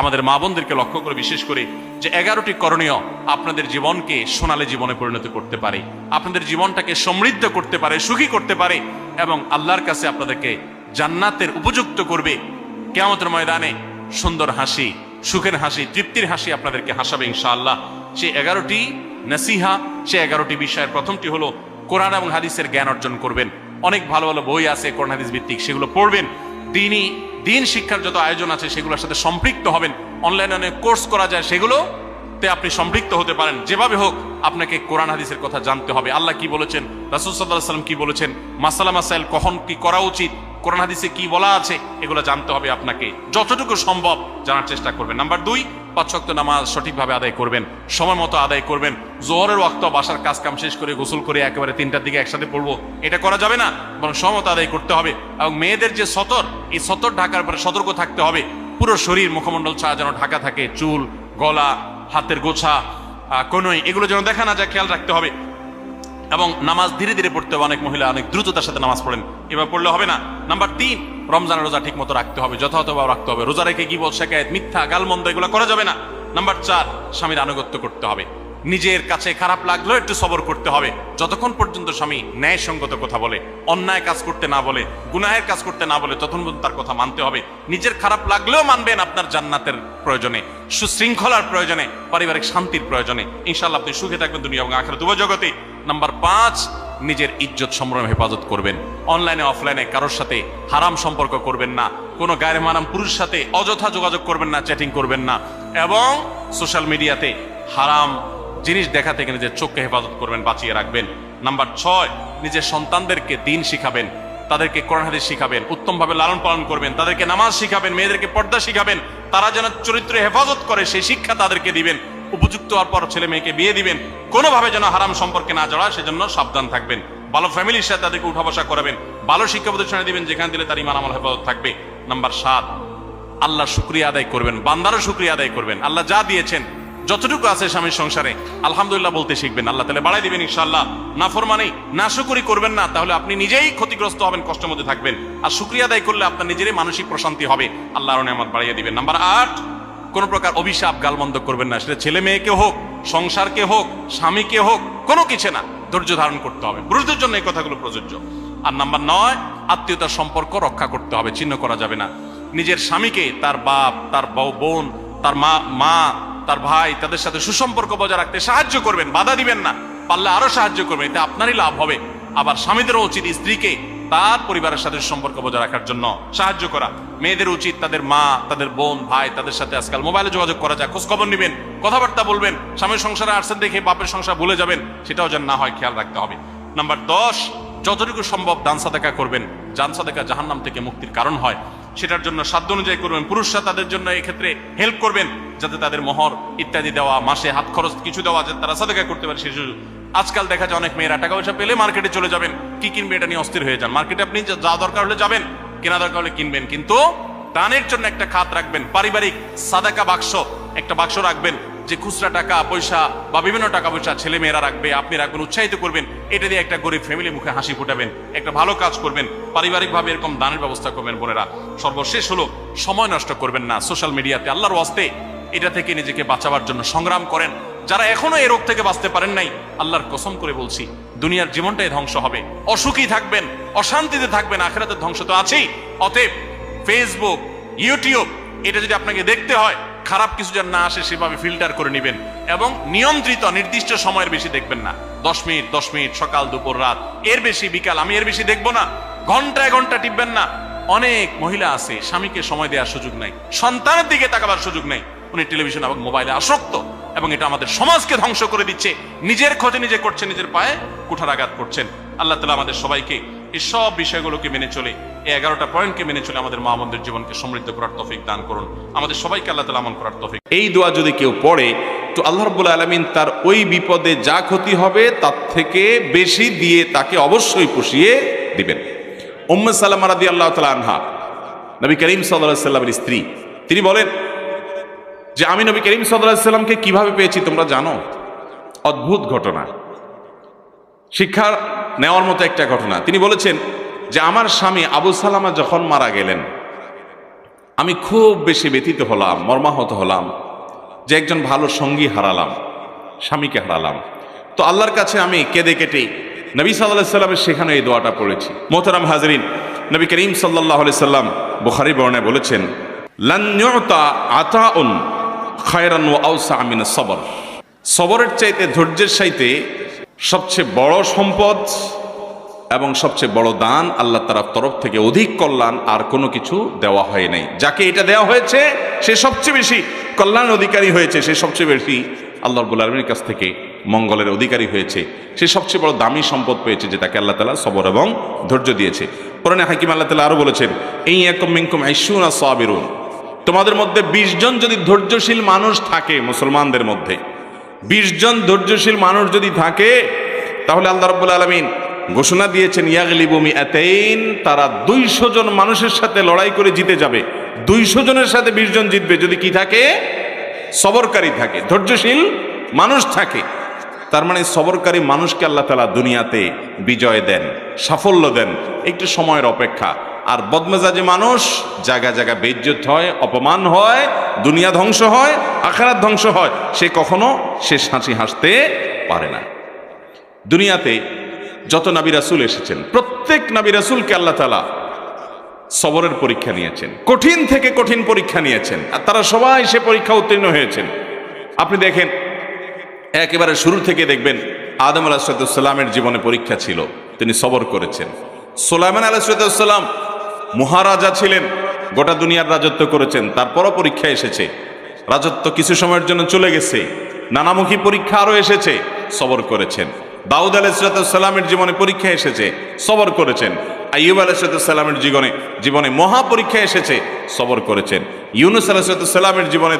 আমাদের মা বোনদেরকে লক্ষ্য করে, বিশেষ করে যে এগারোটি করণীয় আপনাদের জীবনকে সোনালী জীবনে পরিণত করতে পারে, আপনাদের জীবনটাকে সমৃদ্ধ করতে পারে, সুখী করতে পারে এবং আল্লাহর কাছে আপনাদেরকে জান্নাতের উপযুক্ত করবে। কেয়ামতের ময়দানে সুন্দর হাসি, সুখের হাসি, তৃপ্তির হাসি আপনাদেরকে হাসাবে ইনশাআল্লাহ। সে এগারোটি নাসিহা, সে এগারোটি বিষয়ের প্রথমটি হলো কোরআন এবং হাদিসের জ্ঞান অর্জন করবেন। অনেক ভালো ভালো বই আছে কোরআন হাদিস ভিত্তিক, সেগুলো পড়বেন। দিনই দিন শিক্ষার যত আয়োজন আছে, সেগুলোর সাথে সম্পৃক্ত হবেন। অনলাইনে অনেক কোর্স করা যায় সেগুলো তে আপনি সম্পৃক্ত হতে পারেন। যেভাবে হোক, আপনাকে কোরআন হাদিসের কথা জানতে হবে। আল্লাহ কি বলেছেন? রাসুল সাল্লাহ সাল্লাম কি বলেছেন? মাসালা মাসাইল কখন কি করা উচিত? কোরআন হাদিসে কি বলা আছে? এগুলো জানতে হবে আপনাকে। যতটুকু সম্ভব জানার চেষ্টা করবেন। নাম্বার দুই পাঁচশক্ত নামাজ সঠিকভাবে আদায় করবেন, সময় মতো আদায় করবেন। জোহরের ওয়াক্ত বাসার কাজ কাম শেষ করে গোসল করে একেবারে তিনটার দিকে একসাথে পড়ব। এটা করা যাবে না, বরং সময় মতো আদায় করতে হবে। এবং মেয়েদের যে সতর, এই সতর ঢাকার পরে সতর্ক থাকতে হবে। পুরো শরীর মুখমণ্ডল ছাড়া যেন ঢাকা থাকে, চুল, গলা, হাতের গোছা কনুই, এগুলো যেন দেখা না যায়, খেয়াল রাখতে হবে। এবং নামাজ ধীরে ধীরে পড়তে হবে। অনেক মহিলা অনেক দ্রুততার সাথে নামাজ পড়েন। এবার পড়লে হবে না। নাম্বার তিন রমজানের রোজা ঠিক মতো রাখতে হবে, যথাযথভাবে রাখতে হবে। রোজা রেখে কি বল শেখায়ত মিথ্যা, গালমন্দ, এগুলো করা যাবে না। নাম্বার চার, স্বামীর আনুগত্য করতে হবে। নিজের কাছে খারাপ লাগলেও একটু সবর করতে হবে। যতক্ষণ পর্যন্ত স্বামী ন্যায়সঙ্গত কথা বলে, অন্যায় কাজ করতে না বলে, গুনাহের কাজ করতে না বলে, ততক্ষণ পর্যন্ত তার কথা মানতে হবে। নিজের খারাপ লাগলেও মানবেন আপনার জান্নাতের প্রয়োজনে, সুশৃঙ্খলার প্রয়োজনে, পারিবারিক শান্তির প্রয়োজনে। ইনশাল্লাহ আপনি সুখে থাকবেন দুনিয়া এবং আখের দুব জগতে। নাম্বার পাঁচ নিজের ইজ্জত সম্ভ্রম হেফাজত করবেন। অনলাইনে, অফলাইনে কারোর সাথে হারাম সম্পর্ক করবেন না। কোনো গায়ের মারাম পুরুষ সাথে অযথা যোগাযোগ করবেন না, চ্যাটিং করবেন না। এবং সোশ্যাল মিডিয়াতে হারাম জিনিস দেখা থেকে নিজের চোখকে হেফাজত করবেন, বাঁচিয়ে রাখবেন। নাম্বার ছয়, নিজের সন্তানদেরকে দিন শিখাবেন। তাদেরকে কোরআন হাদিস শিখাবেন, উত্তমভাবে লালন পালন করবেন। তাদেরকে নামাজ শিখাবেন, মেয়েদেরকে পর্দা শিখাবেন। তারা যেন চরিত্র হেফাজত করে, সেই শিক্ষা তাদেরকে দিবেন। উপযুক্ত হওয়ার পর ছেলে মেয়েকে বিয়ে দিবেন, কোনোভাবে যেন হারাম সম্পর্কে না জড়ায়, সেজন্য সাবধান থাকবেন। ভালো ফ্যামিলির সাথে তাদেরকে উঠা বসা করাবেন। ভালো শিক্ষা প্রতিষ্ঠানে দিবেন, যেখানে দিলে তার ইমান আমল হেফাজত থাকবে। নাম্বার সাত আল্লাহ শুক্রিয়া আদায় করবেন, বান্দারও শুক্রিয়া আদায় করবেন। আল্লাহ যা দিয়েছেন, যতটুকু আছে স্বামীর সংসারে, আলহামদুলিল্লাহ বলতে শিখবেন। আল্লাহ তাহলে বাড়াই দিবেন ইনশাল্লাহ না ফরমানি না শুকুরি করবেন না, তাহলে আপনি নিজেই ক্ষতিগ্রস্ত হবেন, কষ্টের মধ্যে থাকবেন। আর শুক্রিয়া আদায় করলে আপনার নিজেরই মানসিক প্রশান্তি হবে। আল্লাহর নেয়ামত বাড়িয়ে দিবেন। নাম্বার আট কোন প্রকার অভিশাপ গালমন্দ করবেন না। সেটা ছেলে মেয়েকে হোক, সংসারকে হোক, স্বামীকে হোক, কোনো কিছু না। ধৈর্য ধারণ করতে হবে। পুরুষদের জন্য এই কথাগুলো প্রযোজ্য। আর নাম্বার নয়, আত্মীয়তার সম্পর্ক রক্ষা করতে হবে চিহ্ন করা যাবে না। নিজের স্বামীকে তার বাপ, তার বউ, বোন, তার মা মা, তার ভাই, তাদের সাথে সুসম্পর্ক বজায় রাখতে সাহায্য করবেন, বাধা দিবেন না। পারলে আরও সাহায্য করবেন, এতে আপনারই লাভ হবে। আবার স্বামীদেরও উচিত স্ত্রীকে তার পরিবারের সাথে সম্পর্ক বজায় রাখার জন্য সাহায্য করা। মেয়েদের উচিত তাদের মা, তাদের বোন, ভাই, তাদের সাথে আজকাল মোবাইলে যোগাযোগ করা যায় খোঁজ খবর নেবেন, কথাবার্তা বলবেন, স্বামীর সংসারে আসছেন দেখে বাপের সংসার ভুলে যাবেন, সেটাও যেন না হয় খেয়াল রাখতে হবে। নাম্বার দশ, যতটুকু সম্ভব দান সাদাকা করবেন। জান সাদাকা জাহান্নাম থেকে মুক্তির কারণ হয়। সেটার জন্য সাধ্য অনুযায়ী করবেন। পুরুষরা তাদের জন্য এক্ষেত্রে হেল্প করবেন, যাতে তাদের মোহর ইত্যাদি দেওয়া, মাসে হাত খরচ কিছু দেওয়া, যাতে তারা সাদাকা করতে পারে, সেই আজকাল দেখা যায় অনেক মেয়েরা টাকা পয়সা পেলে মার্কেটে চলে যাবেন। কি কিনবে এটা নিয়ে অস্থির হয়ে যান। মার্কেটে আপনি যা দরকার হলে যাবেন, কেনা দরকার হলে কিনবেন। কিন্তু দানের জন্য একটা খাত রাখবেন, পারিবারিক সাদাকা বাক্স, একটা বাক্স রাখবেন যে খুচরা টাকা, পয়সা বা বিভিন্ন টাকা পয়সা ছেলে মেয়েরা রাখবে, আপনি রাখবেন, উৎসাহিত করবেন। এটা দিয়ে একটা গরিব ফ্যামিলি মুখে হাসি ফুটাবেন, একটা ভালো কাজ করবেন, পারিবারিকভাবে এরকম দানের ব্যবস্থা করবেন বোনেরা। সর্বশেষ হলো, সময় নষ্ট করবেন না। সোশ্যাল মিডিয়াতে আল্লাহর ওয়াস্তে এটা থেকে নিজেকে বাঁচাবার জন্য সংগ্রাম করেন। যারা এখনও এই রোগ থেকে বাঁচতে পারেন নাই, আল্লাহর কসম করে বলছি, দুনিয়ার জীবনটাই ধ্বংস হবে। অসুখী থাকবেন, অশান্তিতে থাকবেন, আখেরাতের ধ্বংস তো আছেই। অতএব ফেসবুক ইউটিউব এটা যদি আপনাকে দেখতে হয়, খারাপ কিছু যেন না আসে, সেভাবে ফিল্টার করে নেবেন এবং নিয়ন্ত্রিত, নির্দিষ্ট সময়ের বেশি দেখবেন না। দশ মিনিট দশ মিনিট, সকাল, দুপুর, রাত, এর বেশি, বিকাল, আমি এর বেশি দেখব না। ঘন্টায় ঘণ্টা টিপবেন না। অনেক মহিলা আছে, স্বামীকে সময় দেওয়ার সুযোগ নাই, সন্তানের দিকে তাকাবার সুযোগ নেই। উনি টেলিভিশন এবং মোবাইলে আসক্ত। এবং এটা আমাদের সমাজকে ধ্বংস করে দিচ্ছে। নিজের ক্ষতি নিজে করছে, নিজের পায়ে কুঠারাঘাত করছেন। আল্লাহ তালা আমাদের সবাইকে এই সব বিষয়গুলোকে মেনে চলে, এই এগারোটা পয়েন্টকে মেনে চলে আমাদের মা বোনদের জীবনকে সমৃদ্ধ করার তফিক দান করুন। আমাদের সবাইকে আল্লাহ তালা আমল করার তফিক। এই দোয়া যদি কেউ পড়ে, তো আল্লাহ রব্বুল আলমিন তার ওই বিপদে যা ক্ষতি হবে তার থেকে বেশি দিয়ে তাকে অবশ্যই পুষিয়ে দিবেন। উম্মে সালাম রাদি আল্লাহ তালা আনহা, নবী করিম সাল্লাহ সাল্লামের স্ত্রী, তিনি বলেন যে আমি নবী করিম সাল্লামকে কীভাবে পেয়েছি তোমরা জানো? অদ্ভুত ঘটনা। শিক্ষা নেওয়ার মতো একটা ঘটনা। তিনি বলেছেন যে আমার স্বামী আবু সালামা যখন মারা গেলেন, আমি খুব বেশি ব্যথিত হলাম, মর্মাহত হলাম, যে একজন ভালো সঙ্গী হারালাম, স্বামীকে হারালাম। তো আল্লাহর কাছে আমি কেঁদে কেটে নবী সাল্লাহ সাল্লামের সেখানে এই দোয়াটা পড়েছি। মোহতারাম হাজরিন, নবী করিম সাল্লাহ সাল্লাম বুখারি বর্ণায় বলেছেন লান্যতা আতাউন খায়রান ও আউসা আমিন সবর। সবরের চাইতে ধৈর্যের চাইতে সবচেয়ে বড় সম্পদ এবং সবচেয়ে বড় দান আল্লাহ তার তরফ থেকে অধিক কল্যাণ আর কোনো কিছু দেওয়া হয় নাই। যাকে এটা দেওয়া হয়েছে, সে সবচেয়ে বেশি কল্যাণ অধিকারী হয়েছে, সে সবচেয়ে বেশি আল্লাহ রবুল আলমীর কাছ থেকে মঙ্গলের অধিকারী হয়েছে। সে সবচেয়ে বড় দামি সম্পদ পেয়েছে, যেটাকে আল্লাহ তালা সবর এবং ধৈর্য দিয়েছে। পুরানে হাকিম আল্লাহ তালা আরও বলেছেন এই একম মিঙ্কুম আইসুন আর সাবিরুন। তোমাদের মধ্যে বিশ জন যদি ধৈর্যশীল মানুষ থাকে মুসলমানদের মধ্যে, বিশ জন ধৈর্যশীল মানুষ যদি থাকে, তাহলে আল্লাহ রব্বুল আলমিন ঘোষণা দিয়েছেন ইয়াগলিবুমি এতেইন তারা দুইশো জন মানুষের সাথে লড়াই করে জিতে যাবে। দুইশো জনের সাথে বিশ জন জিতবে। যদি কি থাকে? সবরকারী থাকে। ধৈর্যশীল মানুষ থাকে। তার মানে সবরকারী মানুষকে আল্লাহ তালা দুনিয়াতে বিজয় দেন, সাফল্য দেন। একটু সময়ের অপেক্ষা। আর বদমেজাজি মানুষ জায়গা জায়গা বেজ্জত হয়, অপমান হয়, দুনিয়া ধ্বংস হয়, আখারাত ধ্বংস হয়। সে কখনো সে হাসি হাসতে পারে না। দুনিয়াতে যত নাবি রাসুল এসেছেন, প্রত্যেক নাবি রাসুলকে আল্লাহ তালা সবরের পরীক্ষা নিয়েছেন, কঠিন থেকে কঠিন পরীক্ষা নিয়েছেন, আর তারা সবাই সে পরীক্ষা উত্তীর্ণ হয়েছেন। আপনি দেখেন, একেবারে শুরু থেকে দেখবেন, আদম আলাহিসাল্লামের জীবনে পরীক্ষা ছিল, তিনি সবর করেছেন। সোলাইমান আলাহিসাল্লাম মহারাজা ছিলেন, গোটা দুনিয়ার রাজত্ব করেছেন, তারপরও পরীক্ষা এসেছে। রাজত্ব কিছু সময়ের জন্য চলে গেছে, নানামুখী পরীক্ষা আরও এসেছে, সবর করেছেন। দাউদ আলাইসালামের জীবনে পরীক্ষা এসেছে, সবর করেছেন। আইয়ুব আলাইসালামের জীবনে জীবনে মহা পরীক্ষা এসেছে, সবর করেছেন। ইউনুস আলাইসালামের জীবনে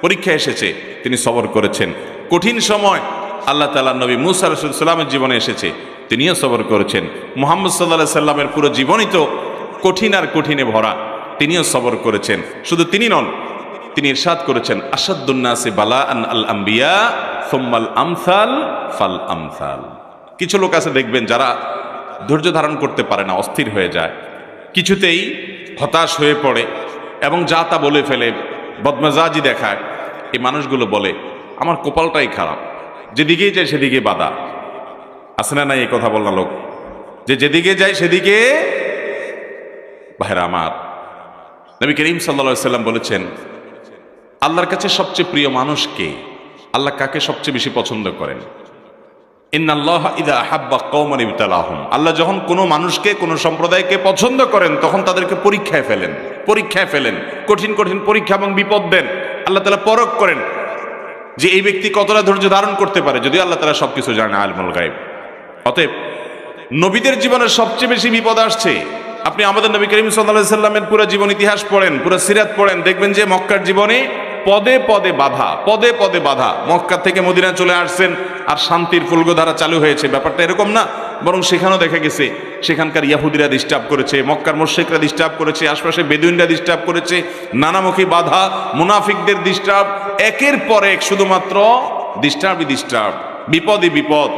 পরীক্ষা এসেছে, তিনি সবর করেছেন। কঠিন সময় আল্লাহ তালা নবী মুসা রসুলামের জীবনে এসেছে, তিনিও সবর করেছেন। মোহাম্মদ সাল্লাহ সাল্লামের পুরো জীবনই তো কঠিন আর কঠিনে ভরা। তিনিও সবর করেছেন। শুধু তিনি নন, তিনি ইরশাদ করেছেন। আসাদুন্নাসে বালা আন আল আম্বিয়া সোম্মাল আমসাল ফাল আমসাল। কিছু লোক আছে দেখবেন যারা ধৈর্য ধারণ করতে পারে না, অস্থির হয়ে যায়। কিছুতেই হতাশ হয়ে পড়ে এবং যা তা বলে ফেলে, বদমেজাজি দেখায়। এই মানুষগুলো বলে, আমার কপালটাই খারাপ। যেদিকেই যায় সেদিকে বাধা। আসে না নাই এই কথা বলনা লোক? যে যেদিকে যায় সেদিকে ভাইরা আমার। নবী করিম সাল্লা সাল্লাম বলেছেন, আল্লাহর কাছে সবচেয়ে প্রিয় মানুষকে আল্লাহ কাকে সবচেয়ে বেশি পছন্দ করেন? হাব্বা কৌমান আল্লাহ যখন কোনো মানুষকে, কোনো সম্প্রদায়কে পছন্দ করেন, তখন তাদেরকে পরীক্ষায় ফেলেন পরীক্ষায় ফেলেন, কঠিন কঠিন পরীক্ষা এবং বিপদ দেন। আল্লাহ তালা পরখ করেন যে এই ব্যক্তি কতটা ধৈর্য ধারণ করতে পারে যদি আল্লাহ তালা সবকিছু জানে আলমুল গাইব অতএব নবীদের জীবনে সবচেয়ে বেশি বিপদ আসছে আপনি আমাদের নবী করিম সাল্লামের পুরো জীবন ইতিহাস পড়েন, পুরো সিরাত পড়েন, দেখবেন যে মক্কার জীবনে পদে পদে বাধা, পদে পদে বাধা। মক্কা থেকে মদিনা চলে আসছেন আর শান্তির ফুলগোধারা চালু হয়েছে। ব্যাপারটা এরকম না, বরং সেখানেও দেখা গেছে, সেখানকার ইয়াহুদিরা ডিস্টার্ব করেছে, মক্কার মোশেকরা ডিস্টার্ব করেছে আশপাশে বেদুইনরা ডিস্টার্ব করেছে, নানামুখী বাধা, মুনাফিকদের ডিস্টার্ব একের পর এক শুধুমাত্র ডিস্টার্বই ডিস্টার্ব বিপদই বিপদ,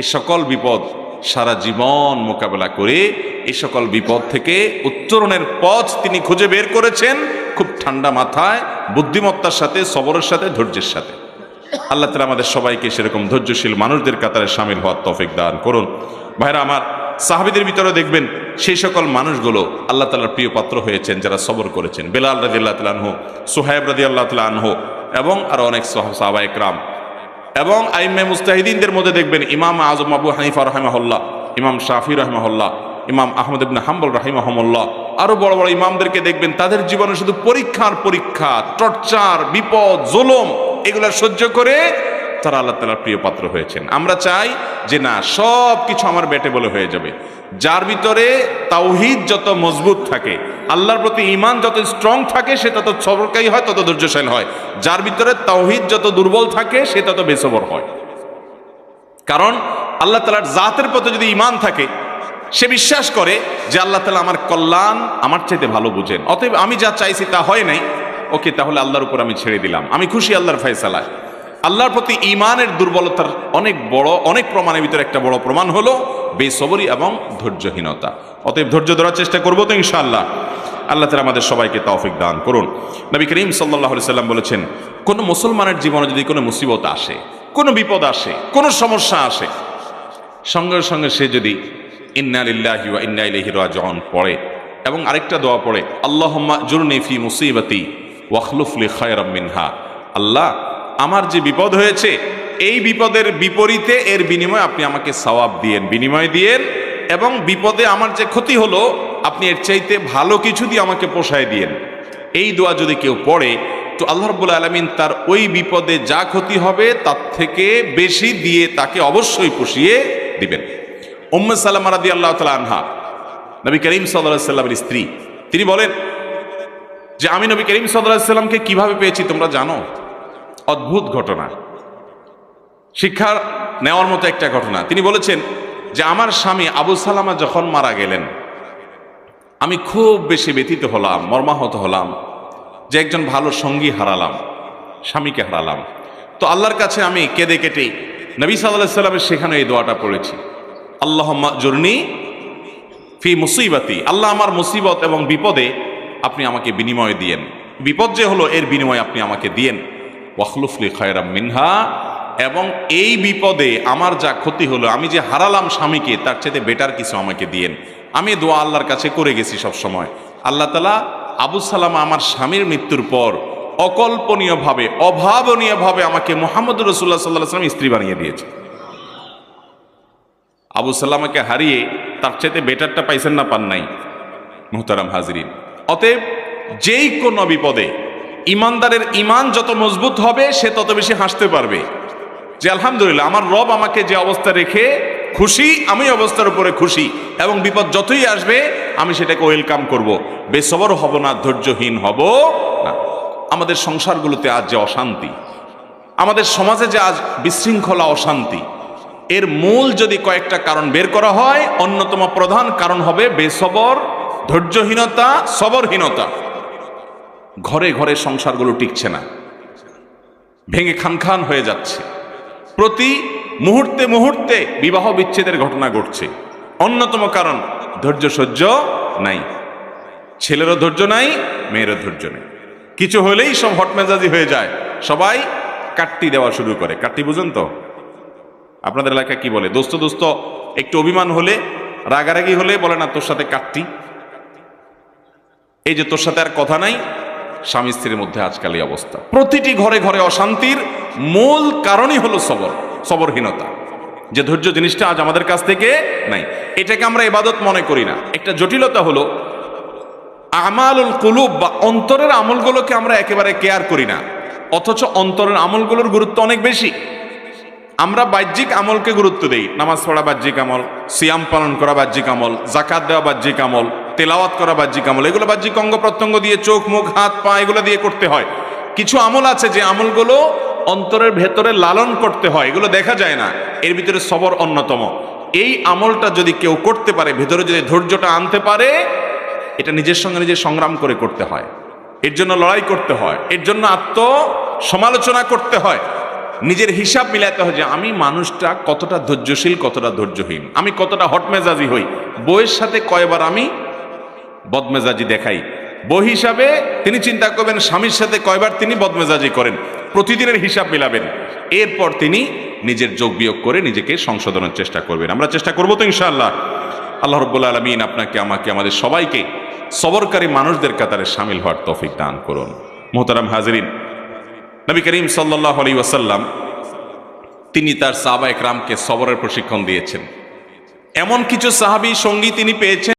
এ সকল বিপদ। সারা জীবন মোকাবেলা করে এই সকল বিপদ থেকে উত্তরণের পথ তিনি খুঁজে বের করেছেন খুব ঠান্ডা মাথায়, বুদ্ধিমত্তার সাথে, সবরের সাথে, ধৈর্যের সাথে। আল্লাহ তালা আমাদের সবাইকে সেরকম ধৈর্যশীল মানুষদের কাতারে সামিল হওয়ার তফিক দান করুন। ভাইরা, আমার সাহাবিদের ভিতরে দেখবেন সেই সকল মানুষগুলো আল্লাহ তালার প্রিয় পাত্র হয়েছেন যারা সবর করেছেন। বেলাল রাজি আল্লাহ তালা আনহো, সোহাইব রাজি আল্লাহ তালা আনহো এবং আরও অনেক সাহাবা একরাম এবং আইমে মুস্তাহিদিনদের মধ্যে দেখবেন ইমাম আজম আবু হানিফা রহমাহুল্লাহ, ইমাম শাফি রহমাহল্লা ইমাম আহমদ ইবনে হাম্বল রাহিমাহমুল্লাহ আরও বড় বড় ইমামদেরকে দেখবেন, তাদের জীবনে শুধু পরীক্ষার পরীক্ষা, টর্চার, বিপদ, জোলম, এগুলো সহ্য করে তারা আল্লাহ তালার প্রিয় পাত্র হয়েছেন। আমরা চাই যে না সব কিছু আমার বেটে বলে হয়ে যাবে। যার ভিতরে তাওহিদ যত মজবুত থাকে, আল্লাহর প্রতি ইমান যত স্ট্রং থাকে, সে তত সবরকারী হয়, তত ধৈর্যশীল হয়। যার ভিতরে তাওহিদ যত দুর্বল থাকে, সে তত বেসবর হয়। কারণ আল্লাহ তালার জাতের প্রতি যদি ইমান থাকে, সে বিশ্বাস করে যে আল্লাহ তালা আমার কল্যাণ আমার চাইতে ভালো বুঝেন। অতএব আমি যা চাইছি তা হয় নাই। ওকে, তাহলে আল্লাহর উপর আমি ছেড়ে দিলাম। আমি খুশি আল্লাহর ফয়সালায়। আল্লাহর প্রতি ইমানের দুর্বলতার অনেক বড়, অনেক প্রমাণের ভিতরে একটা বড় প্রমাণ হলো বেসবরি এবং ধৈর্যহীনতা। অতএব ধৈর্য ধরার চেষ্টা করব তো ইনশাআল্লাহ। আল্লাহ তালা আমাদের সবাইকে তৌফিক দান করুন। নবী করিম সাল্লাহ সাল্লাম বলেছেন, কোনো মুসলমানের জীবনে যদি কোনো মুসিবত আসে, কোনো বিপদ আসে, কোনো সমস্যা আসে, সঙ্গে সঙ্গে সে যদি ইন্না লিল্লাহি ওয়া ইন্না ইলাইহি রাজিউন পড়ে এবং আরেকটা দোয়া পড়ে, আল্লাহুম্মা জুরনি ফি মুসিবাতি ওয়াখলুফ লি খায়রাম মিনহা। আল্লাহ আমার যে বিপদ হয়েছে, এই বিপদের বিপরীতে এর বিনিময়ে আপনি আমাকে সওয়াব দিয়েন, বিনিময় দিয়েন এবং বিপদে আমার যে ক্ষতি হলো, আপনি এর চাইতে ভালো কিছু দিয়ে আমাকে পোষায় দিয়েন। এই দোয়া যদি কেউ পড়ে, তো আল্লাহ রব্বুল আলমিন তার ওই বিপদে যা ক্ষতি হবে, তার থেকে বেশি দিয়ে তাকে অবশ্যই পুষিয়ে দিবেন। উম্মে সাল্লাম রাদি আল্লাহ তালা আনহা, নবী করিম সাল্লাহ সাল্লামের স্ত্রী, তিনি বলেন যে, আমি নবী করিম সাল্লাহ সাল্লামকে কীভাবে পেয়েছি তোমরা জানো? অদ্ভুত ঘটনা। শিক্ষা নেওয়ার মতো একটা ঘটনা। তিনি বলেছেন যে, আমার স্বামী আবু সালামা যখন মারা গেলেন, আমি খুব বেশি ব্যথিত হলাম, মর্মাহত হলাম, যে একজন ভালো সঙ্গী হারালাম, স্বামীকে হারালাম। তো আল্লাহর কাছে আমি কেঁদে কেটে নবী সাল্লাহ সাল্লামের সেখানে এই দোয়াটা পড়েছি। আল্লাহ জর্নি ফি মুসিবাতি। আল্লাহ আমার মুসিবত এবং বিপদে আপনি আমাকে বিনিময় দিয়েন। বিপদ যে হলো, এর বিনিময় আপনি আমাকে দিয়েন। ওয়াখলুফলি খায়রাম মিনহা, এবং এই বিপদে আমার যা ক্ষতি হলো, আমি যে হারালাম স্বামীকে, তার চাইতে বেটার কিছু আমাকে দিয়েন। আমি দোয়া আল্লাহর কাছে করে গেছি সব সময়। আল্লাহ তালা আবু সালাম আমার স্বামীর মৃত্যুর পর অকল্পনীয়ভাবে, অভাবনীয়ভাবে আমাকে মোহাম্মদ রসুল্লাহ সাল্লাহ সাল্লাম স্ত্রী বানিয়ে দিয়েছে। আবু সাল্লামাকে হারিয়ে তার চাইতে বেটারটা পাইছেন না, পান নাই। মুহতারাম হাজরিন। অতএব যেই কোনো বিপদে ইমানদারের ইমান যত মজবুত হবে, সে তত বেশি হাসতে পারবে। যে আলহামদুলিল্লাহ, আমার রব আমাকে যে অবস্থা রেখে খুশি, আমি অবস্থার উপরে খুশি, এবং বিপদ যতই আসবে, আমি সেটাকে ওয়েলকাম করব। বেসবর হব না, ধৈর্যহীন হব না। আমাদের সংসারগুলোতে আজ যে অশান্তি, আমাদের সমাজে যে আজ বিশৃঙ্খলা অশান্তি, এর মূল যদি কয়েকটা কারণ বের করা হয়, অন্যতম প্রধান কারণ হবে বেসবর, ধৈর্যহীনতা, সবরহীনতা। ঘরে ঘরে সংসারগুলো টিকছে না। ভেঙে খান খান হয়ে যাচ্ছে। প্রতি মুহূর্তে মুহূর্তে বিবাহ বিচ্ছেদের ঘটনা ঘটছে। অন্যতম কারণ, ধৈর্য সহ্য নাই। ছেলেরও ধৈর্য নাই, মেয়েরও ধৈর্য নেই। কিছু হলেই সব হটমেজাজি হয়ে যায়। সবাই কাটতি দেওয়া শুরু করে। কাটতি বুঝুন তো? আপনাদের এলাকায় কি বলে? দোস্ত দোস্ত, একটু অভিমান হলে, রাগারাগি হলে বলে না তোর সাথে কাটতি এই যে তোর সাথে আর কথা নাই স্বামী স্ত্রীর মধ্যে আজকাল এই অবস্থা। প্রতিটি ঘরে ঘরে অশান্তির মূল কারণই হলো সবর, সবরহীনতা। যে ধৈর্য জিনিসটা আজ আমাদের কাছ থেকে নাই। এটাকে আমরা এবাদত মনে করি না। একটা জটিলতা হলো, আমালুল কুলুব বা অন্তরের আমলগুলোকে আমরা একেবারে কেয়ার করি না। অথচ অন্তরের আমলগুলোর গুরুত্ব অনেক বেশি। আমরা বাহ্যিক আমলকে গুরুত্ব দেই। নামাজ পড়া বাহ্যিক আমল, সিয়াম পালন করা বাহ্যিক আমল জাকাত দেওয়া বাহ্যিক আমল তেলাওয়াত করা বাহ্যিক আমল। এগুলো বাহ্যিক অঙ্গ প্রত্যঙ্গ দিয়ে চোখ, মুখ, হাত, পা, এগুলো দিয়ে করতে হয়। কিছু আমল আছে যে আমলগুলো অন্তরের ভেতরে লালন করতে হয়, এগুলো দেখা যায় না। এর ভিতরে সবর অন্যতম। এই আমলটা যদি কেউ করতে পারে, ভেতরে যদি ধৈর্যটা আনতে পারে, এটা নিজের সঙ্গে নিজে সংগ্রাম করে করতে হয়। এর জন্য লড়াই করতে হয়। এর জন্য আত্ম সমালোচনা করতে হয়। নিজের হিসাব মিলাতে হয় যে আমি মানুষটা কতটা ধৈর্যশীল, কতটা ধৈর্যহীন। আমি কতটা হটমেজাজি হই। বইয়ের সাথে কয়বার আমি বদমেজাজি দেখাই। বই হিসাবে তিনি চিন্তা করবেন, স্বামীর সাথে কয়বার তিনি বদমেজাজি করেন, প্রতিদিনের হিসাব মিলাবেন। এরপর তিনি নিজের যোগ বিয়োগ করে নিজেকে সংশোধনের চেষ্টা করবেন। আমরা চেষ্টা করব তো ইনশাআল্লাহ। আল্লাহ রব্বুল আলমিন আপনাকে, আমাকে, আমাদের সবাইকে সবরকারী মানুষদের কাতারে সামিল হওয়ার তফিক দান করুন। মোহতারাম হাজরিন, নবী করিম সাল্লাহ আলী ওয়াসাল্লাম তিনি তার সাহাবা একরামকে সবরের প্রশিক্ষণ দিয়েছেন। এমন কিছু সাহাবী সঙ্গী তিনি পেয়েছেন